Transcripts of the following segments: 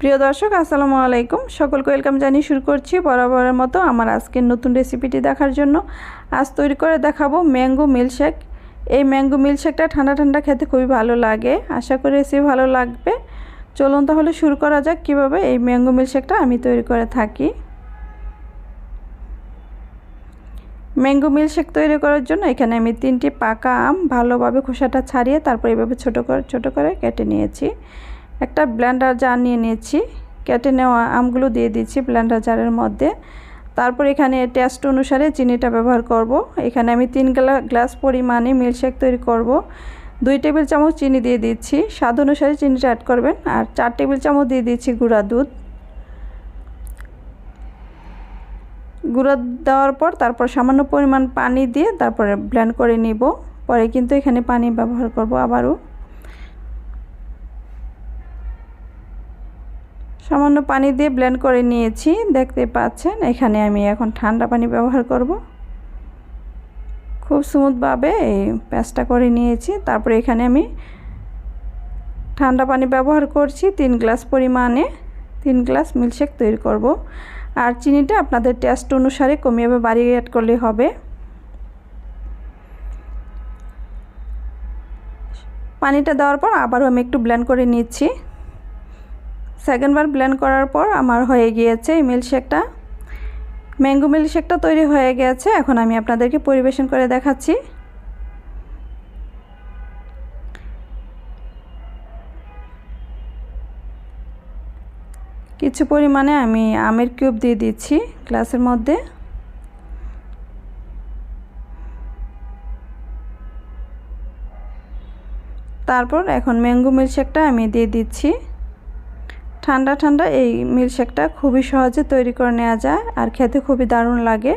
প্রিয় দর্শক, আসসালামু আলাইকুম। সকলকে ওয়েলকাম জানিয়ে শুরু করছি বরাবরের মতো আমার আজকের নতুন রেসিপিটি দেখার জন্য। আজ তৈরি করে দেখাবো ম্যাঙ্গো মিল্কশেক। এই ম্যাঙ্গো মিল্কশেকটা ঠান্ডা ঠান্ডা খেতে খুবই ভালো লাগে। আশা করি রেসিপি ভালো লাগবে। চলুন তাহলে শুরু করা যাক কীভাবে এই ম্যাঙ্গো মিল্কশেকটা আমি তৈরি করে থাকি। ম্যাঙ্গো মিল্কশেক তৈরি করার জন্য এখানে আমি তিনটি পাকা আম ভালোভাবে খোসাটা ছাড়িয়ে তারপর এভাবে ছোটো করে ছোটো করে কেটে নিয়েছি। একটা ব্ল্যান্ডার জার নিয়ে নিয়েছি। কেটে নেওয়া আমগুলো দিয়ে দিচ্ছি ব্ল্যান্ডার জারের মধ্যে। তারপর এখানে টেস্ট অনুসারে চিনিটা ব্যবহার করব। এখানে আমি তিন গ্লাস পরিমাণে মিল্কশেক তৈরি করব। দুই টেবিল চামচ চিনি দিয়ে দিচ্ছি। স্বাদ অনুসারে চিনিটা অ্যাড করবেন। আর চার টেবিল চামচ দিয়ে দিচ্ছি গুঁড়া দুধ। গুঁড়ো দেওয়ার পর তারপর সামান্য পরিমাণ পানি দিয়ে তারপরে ব্লেন্ড করে নিব। পরে কিন্তু এখানে পানি ব্যবহার করব আবারও। সামান্য পানি দিয়ে ব্লেন্ড করে নিয়েছি। দেখতে পাচ্ছেন, এখানে আমি এখন ঠান্ডা পানি ব্যবহার করব। খুব স্মুথভাবে এই প্যাঁচটা করে নিয়েছি। তারপরে এখানে আমি ঠান্ডা পানি ব্যবহার করছি তিন গ্লাস পরিমাণে। তিন গ্লাস মিল্কশেক তৈরি করব। আর চিনিটা আপনাদের টেস্ট অনুসারে কমিয়ে বা বাড়িয়ে অ্যাড করলে হবে। পানিটা দেওয়ার পর আবারও আমি একটু ব্লেন্ড করে নিচ্ছি। সেকেন্ডবার ব্লেন্ড করার পর আমার হয়ে গিয়েছে এই মিল্কশেকটা ম্যাঙ্গো মিল্কশেকটা তৈরি হয়ে গেছে। এখন আমি আপনাদেরকে পরিবেশন করে দেখাচ্ছি। কিছু পরিমাণে আমি আমের কিউব দিয়ে দিচ্ছি গ্লাসের মধ্যে। তারপর এখন ম্যাঙ্গো মিল্কশেকটা আমি দিয়ে দিচ্ছি। ঠান্ডা ঠান্ডা এই মিল্কশেকটা খুবই সহজে তৈরি করে নেওয়া যায় আর খেতে খুবই দারুণ লাগে।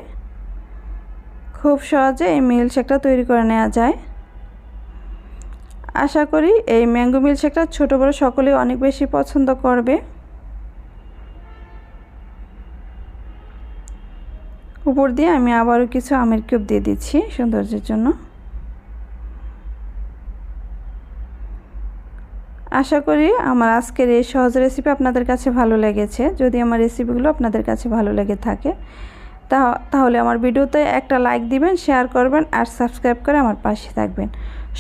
খুব সহজে এই মিল্কশেকটা তৈরি করে নেওয়া যায়। আশা করি এই ম্যাঙ্গো মিল্কশেকটা ছোটো বড়ো সকলেই অনেক বেশি পছন্দ করবে। উপর দিয়ে আমি আবারও কিছু আমের কিউব দিয়ে দিচ্ছি সৌন্দর্যের জন্য। আশা করি আমার আজকের এই সহজ রেসিপি আপনাদের কাছে ভালো লেগেছে। যদি আমার রেসিপিগুলো আপনাদের কাছে ভালো লেগে থাকে তাহলে আমার ভিডিওতে একটা লাইক দিবেন শেয়ার করবেন আর সাবস্ক্রাইব করে আমার পাশে থাকবেন।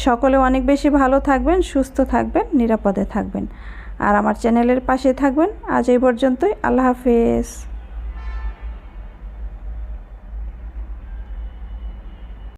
সকলে অনেক বেশি ভালো থাকবেন, সুস্থ থাকবেন, নিরাপদে থাকবেন। আর আমার চ্যানেলের পাশে থাকবেন। আজ এই পর্যন্তই। আল্লাহ হাফেজ।